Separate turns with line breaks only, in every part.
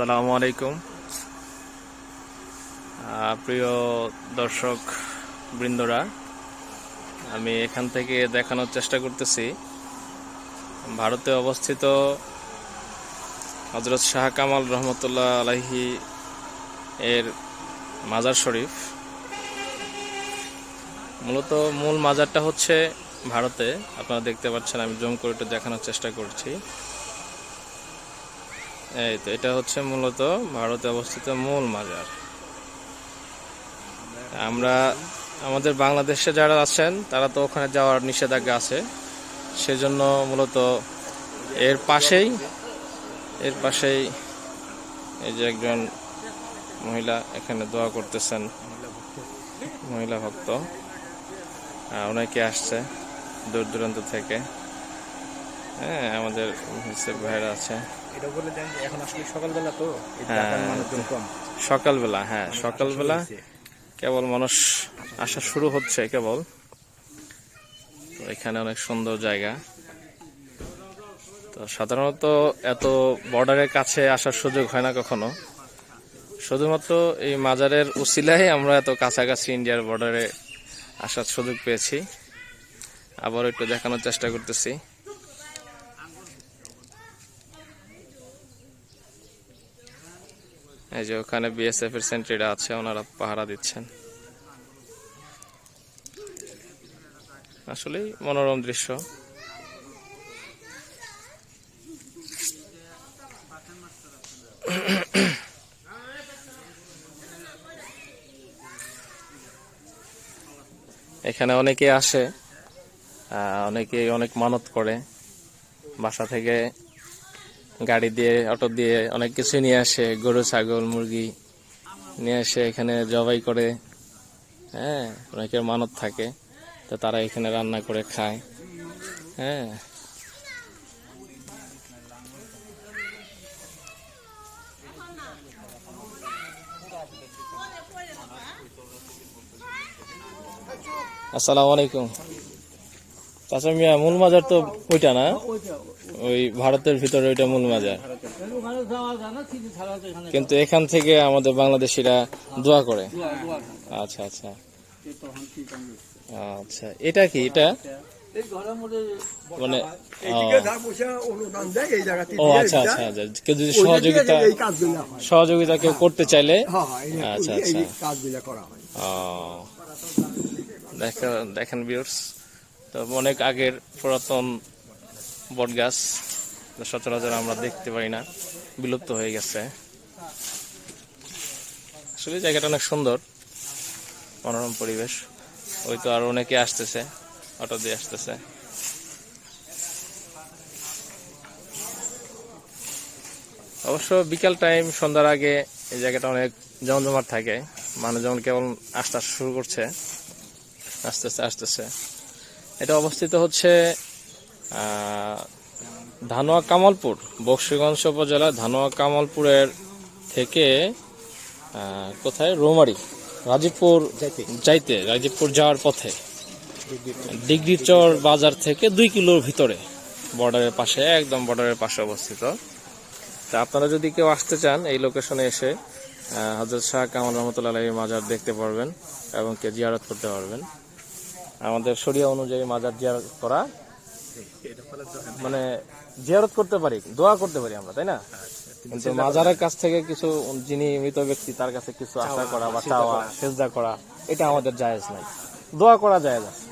আসসালামু আলাইকুম। প্রিয় দর্শক বৃন্দরা, আমি এখান থেকে দেখানোর চেষ্টা করতেছি। ভারতে অবস্থিত হজরত শাহ কামাল রহমতুল্লাহ আলাহি এর মাজার শরীফ। মূলত মূল মাজারটা হচ্ছে ভারতে। আপনারা দেখতে পাচ্ছেন, আমি জুম করে একটু দেখানোর চেষ্টা করছি। এই তো, এটা হচ্ছে মূলত ভারতে অবস্থিত মূল মাজার। আমরা, আমাদের বাংলাদেশে যারা আছেন, তারা তো ওখানে যাওয়ার নিষেধাজ্ঞা আছে। সেজন্য মূলত এর পাশেই এর পাশেই এই যে একজন মহিলা এখানে দোয়া করতেছেন, মহিলা ভক্ত। অনেকে আসছে দূর দূরান্ত থেকে। হ্যাঁ আমাদের হিসেব ভাইরা আছে।
এটা বলে দেন এখন আসলে সকালবেলা তো
হ্যাঁ।
মানুষজন কম।
সকালবেলা হ্যাঁ সকালবেলা কেবল মানুষ আসা শুরু হচ্ছে কেবল। তো এখানে অনেক সুন্দর জায়গা। তো সাধারণত এত বর্ডারের কাছে আসার সুযোগ হয় না কখনো। শুধুমাত্র এই মাজারের উসিলাই আমরা এত কাছাকাছি ইন্ডিয়ার বর্ডারে আসার সুযোগ পেয়েছি। আবার একটু দেখানোর চেষ্টা করতেছি। এই যে ওখানে বিএসএফ এর সেন্ট্রিটা আছে, ওনারা পাহারা দিচ্ছেন। আসলেই মনোরম দৃশ্য। এখানে অনেকে আসে অনেকে অনেক মানত করে। বাসা থেকে গাড়ি দিয়ে, অটো দিয়ে অনেক কিছু নিয়ে আসে, গরু, ছাগল, মুরগি নিয়ে আসে, এখানে জবাই করে। হ্যাঁ অনেকের মানত থাকে, তো তারা এখানে রান্না করে খায়। হ্যাঁ। আসসালামু আলাইকুম। চাচা মিয়া মূল মাজার তো ওইটা না? ওই ভারতের ভিতরে ওইটা মূল মাজার। কিন্তু এখান থেকে আমাদের বাংলাদেশিরা দোয়া করে। আচ্ছা আচ্ছা। আচ্ছা এটা কি? এটা? মানে ও আচ্ছা আচ্ছা আচ্ছা। কেউ যদি সহযোগিতা
হয়।
সহযোগিতা কেউ করতে চাইলে
হ্যাঁ হ্যাঁ,
আচ্ছা, আচ্ছা। দেখেন দেখেন ভিউর্স তো অনেক আগের পুরাতন বট গাছ সচরাচর আমরা দেখতে পাই না। বিলুপ্ত হয়ে গেছে। আসলে জায়গাটা অনেক সুন্দর, মনোরম পরিবেশ। ওই তো আর অনেকে আসতেছে, অটো দিয়ে আসতেছে। অবশ্য বিকাল টাইম, সন্ধ্যার আগে এই জায়গাটা অনেক জমজমাট থাকে। মানুষ যেমন কেবল আসতে আসতে শুরু করছে আসতেছে আসতেছে এটা অবস্থিত হচ্ছে ধানোয়া কামালপুর বক্সিগঞ্জ উপজেলা ধানোয়া কামালপুরের থেকে কোথায়? রোমারি রাজীবপুর যাইতে। রাজীবপুর যাওয়ার পথে। ডিগ্রিচর বাজার থেকে দুই কিলোর ভিতরে বর্ডারের পাশে একদম বর্ডারের পাশে অবস্থিত। তা আপনারা যদি কেউ আসতে চান এই লোকেশনে এসে হজরত শাহ কামাল রহমতুল্লাহ মাজার দেখতে পারবেন এবং কে জিয়ারত করতে পারবেন। আমাদের শরিয়া অনুযায়ী মাজার জিয়ারত করা। মানে জিয়ারত করতে পারি দোয়া করতে পারি আমরা তাই না? কিন্তু মাজারের কাছ থেকে কিছু যিনি মৃত ব্যক্তি তার কাছে কিছু আশা করা বা চাওয়া সেজদা করা এটা আমাদের জায়েজ নাই। দোয়া করা জায়েজ আছে।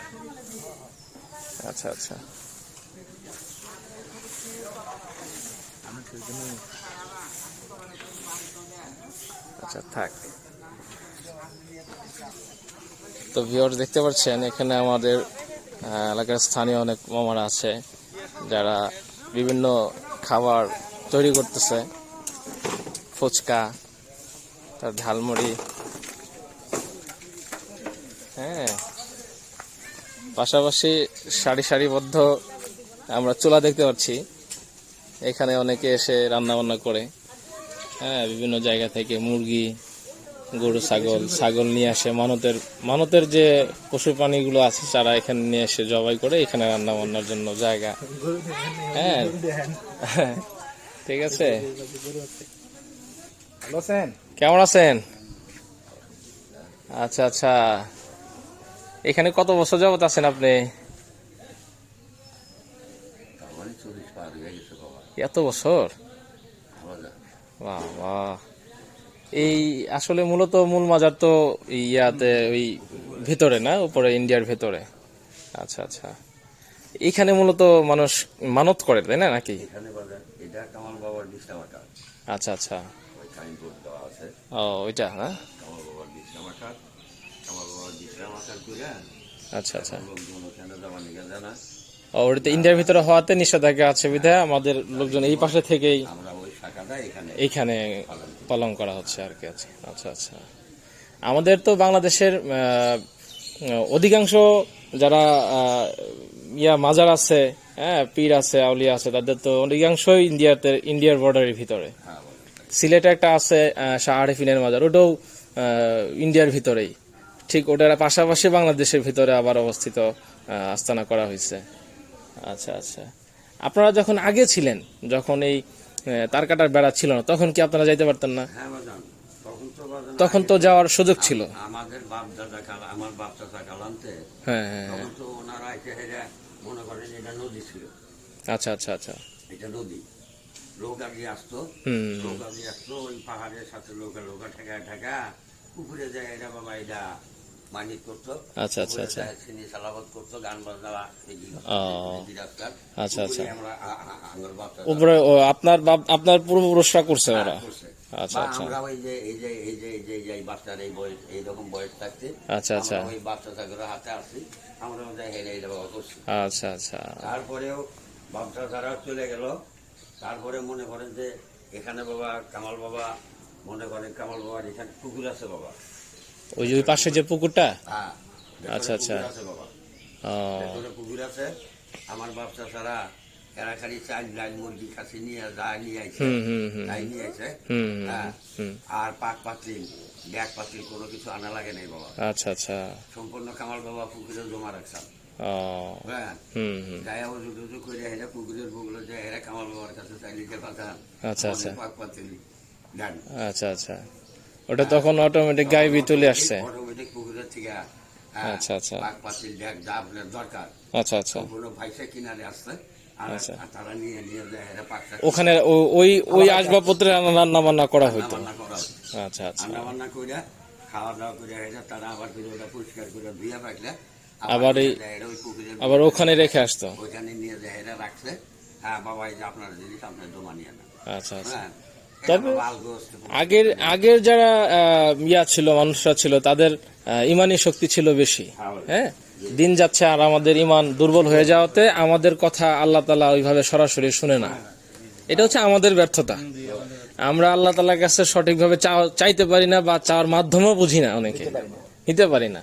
আচ্ছা আচ্ছা। আচ্ছা থাক। তো ভিওর দেখতে পাচ্ছেন, এখানে আমাদের এলাকার স্থানীয় অনেক মামারা আছে, যারা বিভিন্ন খাবার তৈরি করতেছে। ফুচকা, তার ঝালমুড়ি। হ্যাঁ পাশাপাশি সারি সারিবদ্ধ আমরা চুলা দেখতে পাচ্ছি। এখানে অনেকে এসে রান্না বান্না করে। হ্যাঁ বিভিন্ন জায়গা থেকে মুরগি গরু ছাগল ছাগল নিয়ে আসে। মানতের মানতের যে পশু প্রাণীগুলো আছে তারা এখানে নিয়ে এসে জবাই করে এখানে রান্না বান্নার জন্য জায়গা। হ্যাঁ। ঠিক আছে। কেমন আছেন? আচ্ছা আচ্ছা। এখানে কত বছর যাবত আছেন আপনি? এত বছর? বাহ বাহ এই আসলে মূলত মূল মাজার তো ইয়াতে ওই ভেতরে না? উপরে ইন্ডিয়ার ভেতরে। আচ্ছা আচ্ছা। এইখানে মূলত মানুষ মানত করে তাই না নাকি?
এটা কামাল বাবার বিশ্রামাটা
আচ্ছা আচ্ছা। ও ওইটা হ্যাঁ
কামাল বাবার বিশ্রামাটা কামাল বাবার বিশ্রামাটা করে
আচ্ছা আচ্ছা। ও, ওটাতে ইন্ডিয়ার ভিতরে হওয়াতে নিষেধাজ্ঞা আছে বিধায় আমাদের লোকজন এই পাশে থেকেই
এখানে
এইখানে পালন করা হচ্ছে আর কি আছে আচ্ছা আচ্ছা। আমাদের তো বাংলাদেশের অধিকাংশ যারা ইয়া মাজার আছে হ্যাঁ পীর আছে আউলিয়া আছে তাদের তো অধিকাংশই ইন্ডিয়াতে ইন্ডিয়ার বর্ডারের ভিতরে।
হ্যাঁ
সিলেটে একটা আছে শাহ আরিফিনের মাজার ওটাও ইন্ডিয়ার ভিতরেই। ঠিক ওটার পাশাপাশি বাংলাদেশের ভিতরে আবার অবস্থিত আস্তানা করা হয়েছে। আচ্ছা আচ্ছা। আপনারা যখন আগে ছিলেন যখন এই তার কাটার বেড়া ছিল না। তখন কি আপনারা যাইতে পারতেন না?
হ্যাঁ তখন তো
যাওয়ার সুযোগ ছিল।
আমাদের বাপ দাদা কাল আমার বাপ দাদা কালান্তে।
হ্যাঁ হ্যাঁ হ্যাঁ।
তখন তো ওনারা এসে হেরা মনে করেন এটা নদী ছিল।
আচ্ছা আচ্ছা আচ্ছা।
এটা নদী। লোক আগে আসতো। লোক আগে আসতো ওই পাহাড়ের সাথে লোকা লোকা ঠেকা ঠেকা পুকুরে যায় এটা বাবা এটা করতো
আচ্ছা, আচ্ছা, আচ্ছা।
করতো গান বাজনা।
আচ্ছা, আচ্ছা। উপরে আপনার বাপ আপনার পূর্বপুরুষরা করছে ওরা আচ্ছা আচ্ছা
আমরা ওই যে এই যে এই যে এই যে এই বাচ্চার এই বয়স এইরকম বয়স থাকতে
আচ্ছা, আচ্ছা।
ওই বাচ্চা হাতে আসছি আমরা হেরে করছি
আচ্ছা আচ্ছা
তারপরেও তারা চলে গেল তারপরে মনে করেন যে এখানে বাবা কামাল বাবা মনে করেন কামাল বাবার এখানে পুকুর আছে বাবা
ওই যে ওই পাশে যে পুকুরটা?
হ্যাঁ
আচ্ছা, আচ্ছা।
পুকুর আছে আমার বাপটা ছাড়া এরা খালি চাল ডাল মুরগি খাসি নিয়ে যা নিয়ে আইছে। তাই নিয়ে আইছে। হ্যাঁ। আর পাক পাতিল ব্যাগ পাতিল কোনো কিছু আনা লাগে নাই বাবা।
আচ্ছা আচ্ছা।
সম্পূর্ণ কামাল বাবা পুকুরে জমা রাখছাম হ্যাঁ। কাছে
আচ্ছা, আচ্ছা।
পাতিল ডান
আচ্ছা আচ্ছা। ওটা তখন অটোমেটিক গাইবি চলে আসছে। আচ্ছা, আচ্ছা। আচ্ছা আচ্ছা। আচ্ছা। ওখানে ওই ওই আসবাবপত্রে রান্না বান্না করা হইতো। আচ্ছা আচ্ছা।
রান্না বান্না করে খাওয়া দাওয়া করে তারা আবার ওটা পরিষ্কার করে ধুয়ে রাখলে
আবার এই- ওখানে রেখে আসতো।
ওইখানে নিয়ে যায় রাখছে। হ্যাঁ বাবা এই যে আপনার জিনিস আপনার জমা নিয়ে
আচ্ছা আচ্ছা।
হ্যাঁ
তবে- আগের আগের যারা ইয়া ছিল মানুষরা ছিল তাদের ইমানি শক্তি ছিল বেশি। হ্যাঁ দিন যাচ্ছে আর আমাদের ইমান দুর্বল হয়ে যাওয়াতে আমাদের কথা আল্লাহ তালা ওইভাবে সরাসরি শুনে না। এটা হচ্ছে আমাদের ব্যর্থতা। আমরা আল্লাহ তালার কাছে সঠিকভাবে চাইতে পারি না বা চাওয়ার মাধ্যমেও বুঝি না অনেকে। নিতে পারি না।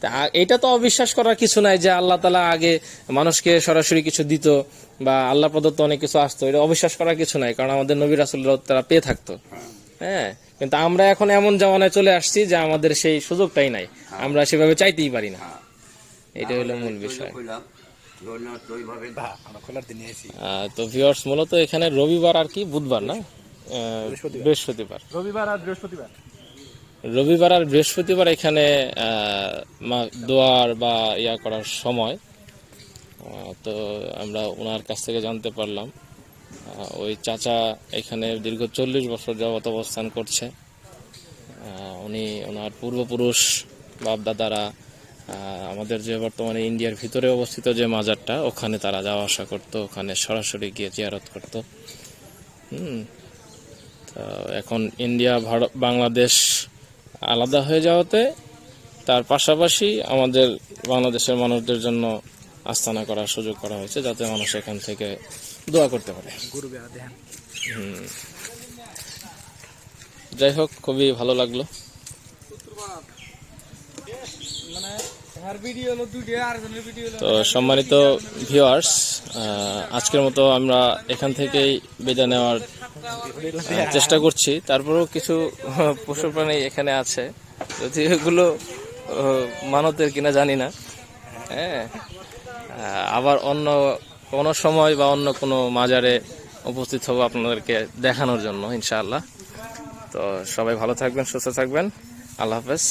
তা এটা তো অবিশ্বাস করার কিছু নাই যে আল্লাহ তালা আগে মানুষকে সরাসরি কিছু দিত বা আল্লাহ প্রদত্ত অনেক কিছু আসতো। এটা অবিশ্বাস করার কিছু নাই কারণ আমাদের নবী রাসুল তারা পেয়ে থাকতো। হ্যাঁ কিন্তু আমরা এখন এমন জামানায় চলে আসছি যে আমাদের সেই সুযোগটাই নাই। আমরা সেভাবে চাইতেই পারি না। এটা হলো মূল বিষয়। তো ভিউয়ার্স মূলত এখানে রবিবার আর কি? বুধবার না? বৃহস্পতিবার।
রবিবার আর বৃহস্পতিবার।
রবিবার আর বৃহস্পতিবার এখানে দোয়ার বা ইয়া করার সময় তো আমরা ওনার কাছ থেকে জানতে পারলাম ওই চাচা এখানে দীর্ঘ চল্লিশ বছর যাবত অবস্থান করছে। উনি ওনার পূর্বপুরুষ বাপ দাদারা আমাদের যে বর্তমানে ইন্ডিয়ার ভিতরে অবস্থিত যে মাজারটা, ওখানে তারা যাওয়া আসা করতো, ওখানে সরাসরি গিয়ে জিয়ারত করতো। হুম, তো এখন ইন্ডিয়া, ভারত, বাংলাদেশ আলাদা হয়ে যাওয়াতে তার পাশাপাশি আমাদের বাংলাদেশের মানুষদের জন্য আস্তানা করার সুযোগ করা হয়েছে যাতে মানুষ এখান থেকে দোয়া করতে পারে। যাই হোক খুবই ভালো লাগল।
মানে
তো সম্মানিত ভিউয়ার্স আজকের মতো আমরা এখান থেকেই বিদায় নেওয়ার চেষ্টা করছি। তারপরেও কিছু পশু প্রাণী এখানে আছে। যদি এগুলো মানতের কিনা জানি না। হ্যাঁ। আবার অন্য কোনো সময় বা অন্য কোনো মাজারে উপস্থিত হব আপনাদেরকে দেখানোর জন্য, ইনশাআল্লাহ। তো সবাই ভালো থাকবেন, সুস্থ থাকবেন। আল্লাহ হাফেজ।